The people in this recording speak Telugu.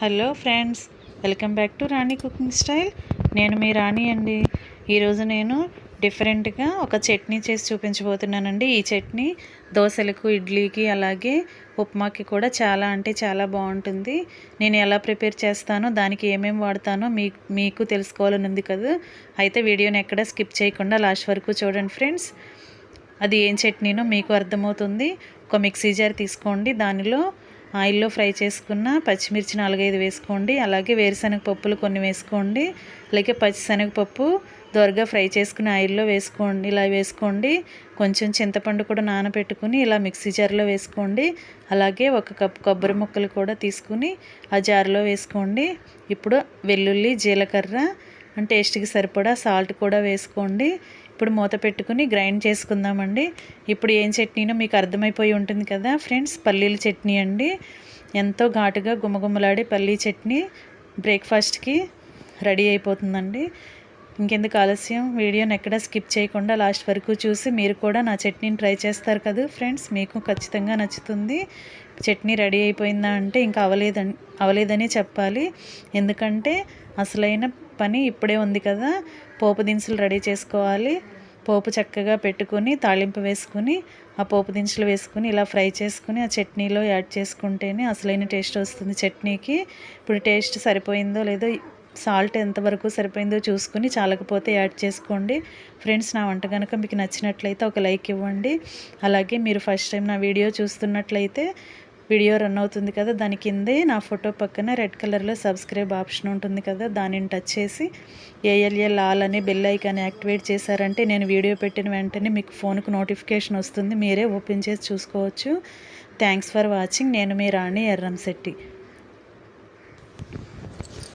Hello friends welcome back to Rani cooking style. నేను మీ రాణి అండి. ఈరోజు నేను డిఫరెంట్గా ఒక చట్నీ చేసి చూపించబోతున్నానండి. ఈ చట్నీ దోశలకు ఇడ్లీకి అలాగే ఉప్మాకి కూడా చాలా అంటే చాలా బాగుంటుంది. నేను ఎలా ప్రిపేర్ చేస్తానో దానికి ఏమేమి వాడతానో మీ మీకు తెలుసుకోవాలని ఉంది కదా. అయితే వీడియోని ఎక్కడ స్కిప్ చేయకుండా లాస్ట్ వరకు చూడండి ఫ్రెండ్స్. అది ఏం చట్నీనో మీకు అర్థమవుతుంది. ఒక మిక్సీ జార్ తీసుకోండి. దానిలో ఆయిల్లో ఫ్రై చేసుకున్న పచ్చిమిర్చి నాలుగైదు వేసుకోండి. అలాగే వేరుశనగ పప్పులు కొన్ని వేసుకోండి. అలాగే పచ్చిశనగపప్పు దోరగా ఫ్రై చేసుకుని ఆయిల్లో వేసుకోండి. ఇలా వేసుకోండి. కొంచెం చింతపండు కూడా నానబెట్టుకుని ఇలా మిక్సీ జార్లో వేసుకోండి. అలాగే ఒక కప్ కొబ్బరి ముక్కలు కూడా తీసుకుని ఆ జార్లో వేసుకోండి. ఇప్పుడు వెల్లుల్లి జీలకర్ర టేస్ట్కి సరిపడా సాల్ట్ కూడా వేసుకోండి. ఇప్పుడు మూత పెట్టుకుని గ్రైండ్ చేసుకుందామండి. ఇప్పుడు ఏం చట్నీనో మీకు అర్థమైపోయి ఉంటుంది కదా ఫ్రెండ్స్ పల్లీల చట్నీ అండి. ఎంతో ఘాటుగా గుమగుమలాడే పల్లీ చట్నీ బ్రేక్ఫాస్ట్కి రెడీ అయిపోతుందండి. ఇంకెందుకు ఆలస్యం? వీడియోని ఎక్కడ స్కిప్ చేయకుండా లాస్ట్ వరకు చూసి మీరు కూడా నా చట్నీని ట్రై చేస్తారు కదా ఫ్రెండ్స్ మీకు ఖచ్చితంగా నచ్చుతుంది. చట్నీ రెడీ అయిపోయిందా అంటే ఇంకా అవలేదని అవలేదని చెప్పాలి. ఎందుకంటే అసలైన పని ఇప్పుడే ఉంది కదా. పోపు దినుసులు రెడీ చేసుకోవాలి. పోపు చక్కగా పెట్టుకొని తాళింపు వేసుకుని ఆ పోపు దినుసులు వేసుకుని ఇలా ఫ్రై చేసుకుని ఆ చట్నీలో యాడ్ చేసుకుంటేనే అసలైన టేస్ట్ వస్తుంది చట్నీకి. ఇప్పుడు టేస్ట్ సరిపోయిందో లేదో సాల్ట్ ఎంతవరకు సరిపోయిందో చూసుకుని చాలకపోతే యాడ్ చేసుకోండి. ఫ్రెండ్స్ నా వంట కనుక మీకు నచ్చినట్లయితే ఒక లైక్ ఇవ్వండి. అలాగే మీరు ఫస్ట్ టైం నా వీడియో చూస్తున్నట్లయితే వీడియో రన్ అవుతుంది కదా దాని కిందే నా ఫోటో పక్కన రెడ్ కలర్లో సబ్స్క్రైబ్ ఆప్షన్ ఉంటుంది కదా దానిని టచ్ చేసి ఏఎల్ఎల్ ఆల్ అనే బెల్ ఐకాన్ యాక్టివేట్ చేశారంటే నేను వీడియో పెట్టిన వెంటనే మీకు ఫోన్కు నోటిఫికేషన్ వస్తుంది మీరే ఓపెన్ చేసి చూసుకోవచ్చు. థ్యాంక్స్ ఫర్ వాచింగ్ నేను మీ రాణి ఎర్రంశెట్టి